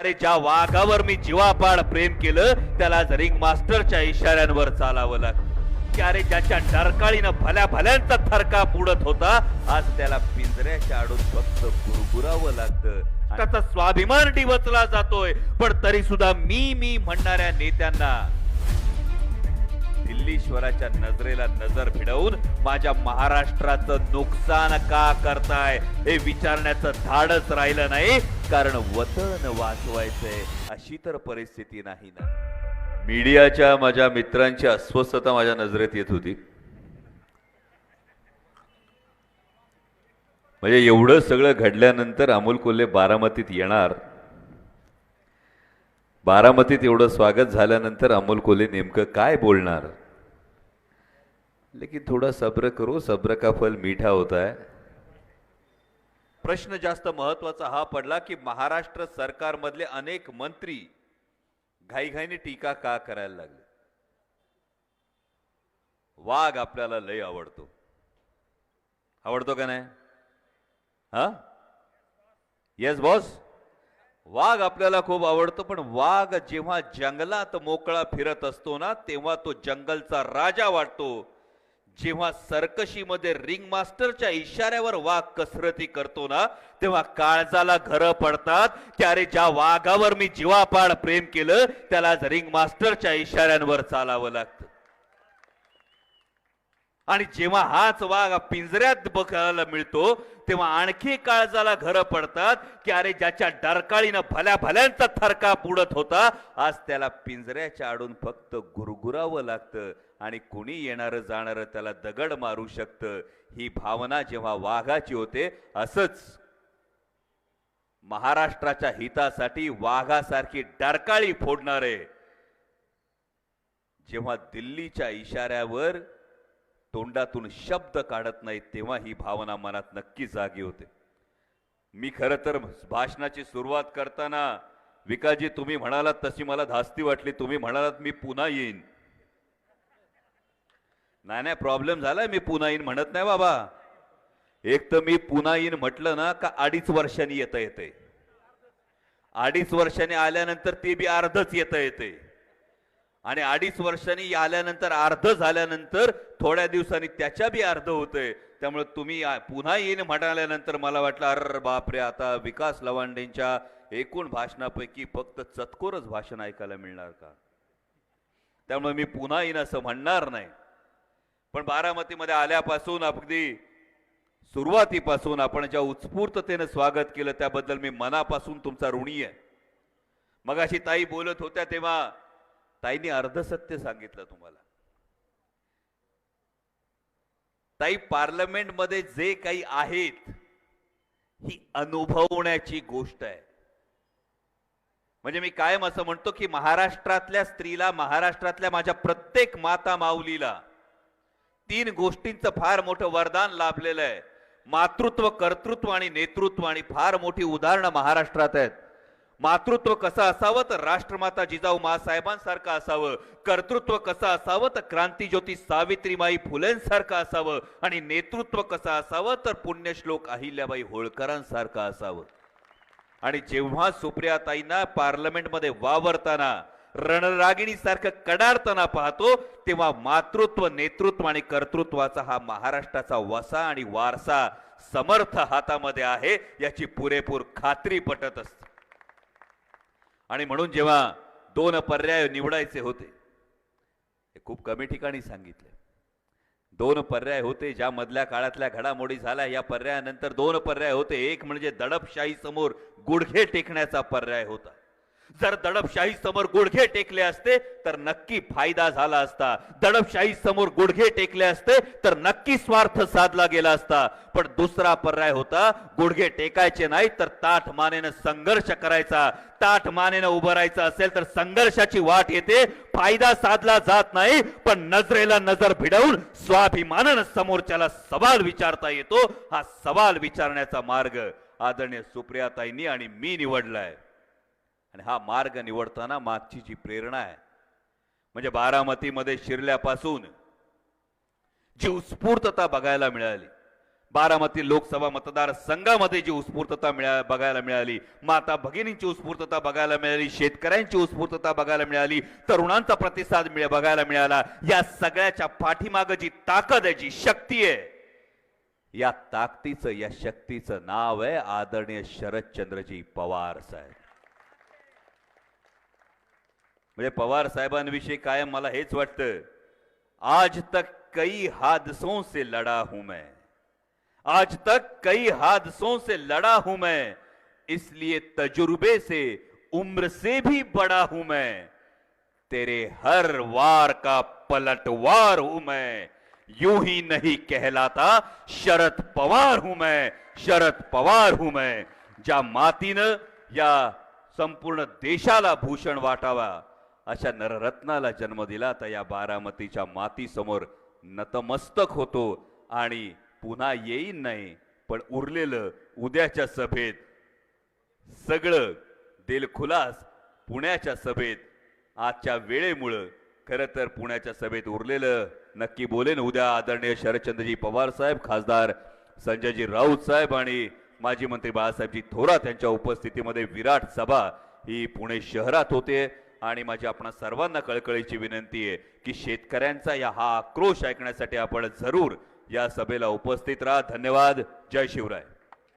अरे ज्या वाघावर मी जीवापाड प्रेम केलं त्याला रिंग मास्टरच्या इशाऱ्यांवर चालावं लागतं की अरे ज्याच्या डरकाळीनं भल्या भल्यांचा थरका पुडत होता आज त्याला पिंजऱ्याच्या आडून फक्त गुरगुरावं लागतं. त्याचा स्वाभिमान डिवचला जातोय. पण तरी सुद्धा मी मी म्हणणाऱ्या नेत्यांना दिल्लीश्वराच्या नजरेला नजर भिडवून माझ्या महाराष्ट्राचं नुकसान का करताय हे विचारण्याचं धाडच राहिलं नाही कारण वतन वाचवायचंय अशी तर परिस्थिती नाही ना. मीडियाच्या माझ्या मित्रांची अस्वस्थता माझ्या नजरेत येत होती. म्हणजे एवढं सगळं घडल्यानंतर अमोल कोल्हे बारामतीत येणार. बारामतीत एवढं स्वागत झाल्यानंतर अमोल कोल्हे नेमकं काय बोलणार? लेकिन थोडा सब्र करो सब्र का फल मीठा होता है। प्रश्न जास्त महत्त्वाचा हा पडला की महाराष्ट्र सरकारमधले अनेक मंत्री घाईघाईने टीका का करायला लागले? वाघ आपल्याला लय आवडतो. आवडतो का नाही? हा? येस बॉस वाघ आपल्याला खूप आवडतो पण वाघ जेव्हा जंगलात मोकळा फिरत असतो ना तेव्हा तो जंगलचा राजा वाटतो. जेव्हा सर्कशीमध्ये रिंग मास्टरच्या इशाऱ्यावर वाघ कसरती करतो ना तेव्हा काळजाला घर पडतात. की अरे ज्या वाघावर मी जीवापाड प्रेम केलं त्याला रिंग मास्टरच्या इशाऱ्यांवर चालावं लागतं. आणि जेव्हा हाच वाघ पिंजऱ्यात बघायला मिळतो तेव्हा आणखी काळजाला घर पडतात की अरे ज्याच्या डरकाळीनं भल्या भल्यांचा थरका बुडत होता आज त्याला पिंजऱ्याच्या आडून फक्त गुरगुरावं लागतं आणि कुणी येणारं जाणारं त्याला दगड मारू शकतं. ही भावना जेव्हा वाघाची होते असंच महाराष्ट्राच्या हितासाठी वाघासारखी डरकाळी फोडणारे. जेव्हा दिल्लीच्या इशाऱ्यावर तोंडातून शब्द काढत नाहीत तेव्हा ही भावना मनात नक्की जागी होते. मी खरं तर भाषणाची सुरुवात करताना विकाजी तुम्ही म्हणालात तशी मला धास्ती वाटली तुम्ही म्हणालात मी पुन्हा येईन. नाही नाही प्रॉब्लेम झालाय मी पुन्हा येईन म्हणत नाही बाबा. एक तर मी पुन्हा येईन म्हटलं ना का अडीच वर्षांनी येता येते अडीच वर्षांनी आल्यानंतर ते बी अर्धच येता येते आणि अडीच वर्षांनी आल्यानंतर अर्ध झाल्यानंतर थोड्या दिवसांनी त्याच्या बी अर्ध होतंय. त्यामुळे तुम्ही पुन्हा येईन म्हणाल्यानंतर मला वाटलं अर बापरे आता विकास लवांडेंच्या एकूण भाषणापैकी फक्त चतकोरच भाषण ऐकायला मिळणार का? त्यामुळे मी पुन्हा येईन असं म्हणणार नाही. पण बारामतीमध्ये आल्यापासून अगदी सुरुवातीपासून आपण ज्या उत्स्फूर्ततेनं स्वागत केलं त्याबद्दल मी मनापासून तुमचा ऋणी आहे. मग अशी ताई बोलत होत्या तेव्हा ताईंनी अर्धसत्य सांगितलं तुम्हाला. ताई पार्लमेंटमध्ये जे काही आहेत ही अनुभवण्याची गोष्ट आहे. म्हणजे मी कायम असं म्हणतो की महाराष्ट्रातल्या स्त्रीला महाराष्ट्रातल्या माझ्या प्रत्येक माता माऊलीला तीन गोष्टींचं फार मोठं वरदान लाभलेलं आहे. मातृत्व कर्तृत्व आणि नेतृत्व आणि फार मोठी उदाहरणं महाराष्ट्रात आहेत. मातृत्व कसं असावं तर राष्ट्रमाता जिजाऊ मासाहेबांसारखं असावं. कर्तृत्व कसं असावं तर क्रांतीज्योती सावित्रीमाई फुलेंसारखं असावं. आणि नेतृत्व कसं असावं तर पुण्यश्लोक अहिल्याबाई होळकरांसारखं असावं. आणि जेव्हा सुप्रियाताईंना पार्लमेंटमध्ये वावरताना रणरागिणी सारखं कडाडताना पाहतो तेव्हा मातृत्व नेतृत्व आणि कर्तृत्वाचा हा महाराष्ट्राचा वसा आणि वारसा समर्थ हातामध्ये आहे याची पुरेपूर खात्री पटत असते आणि म्हणून जेव्हा दोन पर्याय निवडायचे होते हे खूप कमी ठिकाणी सांगितले. दोन पर्याय होते ज्या मधल्या काळातल्या घडामोडी झाल्या या पर्यायानंतर दोन पर्याय होते. एक म्हणजे दडपशाही समोर गुडघे टेकण्याचा पर्याय होता. जर दडपशाही समोर गुडघे टेकले असते तर नक्की फायदा झाला असता. दडपशाही समोर गुडघे टेकले असते तर नक्की स्वार्थ साधला गेला असता. पण दुसरा पर्याय होता गुडघे टेकायचे नाही तर ताठ मानेनं संघर्ष करायचा. ताठ मानेनं उभं राहायचं असेल तर संघर्षाची वाट येते. फायदा साधला जात नाही पण नजरेला नजर भिडवून स्वाभिमानानं समोरच्याला सवाल विचारता येतो. हा सवाल विचारण्याचा मार्ग आदरणीय सुप्रियाताईंनी आणि मी निवडलाय. आणि हा मार्ग निवडताना मागची जी प्रेरणा आहे म्हणजे बारामतीमध्ये शिरल्यापासून जी उत्स्फूर्तता बघायला मिळाली बारामती लोकसभा मतदारसंघामध्ये जी उत्स्फूर्तता मिळा बघायला मिळाली माता भगिनींची उत्स्फूर्तता बघायला मिळाली शेतकऱ्यांची उत्स्फूर्तता बघायला मिळाली तरुणांचा प्रतिसाद मिळ- बघायला मिळाला या सगळ्याच्या पाठीमाग जी ताकद आहे जी शक्ती आहे या ताकदीचं या शक्तीचं नाव आहे आदरणीय शरदचंद्रजी पवार साहेब. म्हणजे पवार साहेबांविषयी कायम मला हेच वाटतं. आज तक कई हादसों से लड़ा हूँ मैं. आज तक कई हादसों से लड़ा हूँ मैं. इसलिए तजुर्बे से, उम्र से भी बड़ा हूँ मैं. तेरे हर वार का पलटवार हूँ मैं. यूँ ही नहीं कहलाता, शरद पवार हूँ मैं. शरद पवार हूँ मैं. ज्या मातीनं या संपूर्ण देशाला भूषण वाटावा. अशा नररत्नाला जन्म दिला. तर या बारामतीच्या मातीसमोर नतमस्तक होतो आणि पुन्हा येईन नाही पण उरलेलं उद्याच्या सभेत सगळं दिलखुलास पुण्याच्या सभेत. आजच्या वेळेमुळं खरं तर पुण्याच्या सभेत उरलेलं नक्की बोलेन उद्या आदरणीय शरदचंद्रजी पवार साहेब खासदार संजयजी राऊत साहेब आणि माजी मंत्री बाळासाहेबजी थोरात यांच्या उपस्थितीमध्ये विराट सभा ही पुणे शहरात होते. आणि माझी आपणा सर्वांना कळकळीची विनंती आहे की शेतकऱ्यांचा या हा आक्रोश ऐकण्यासाठी आपण जरूर या सभेला उपस्थित राहा. धन्यवाद. जय शिवराय.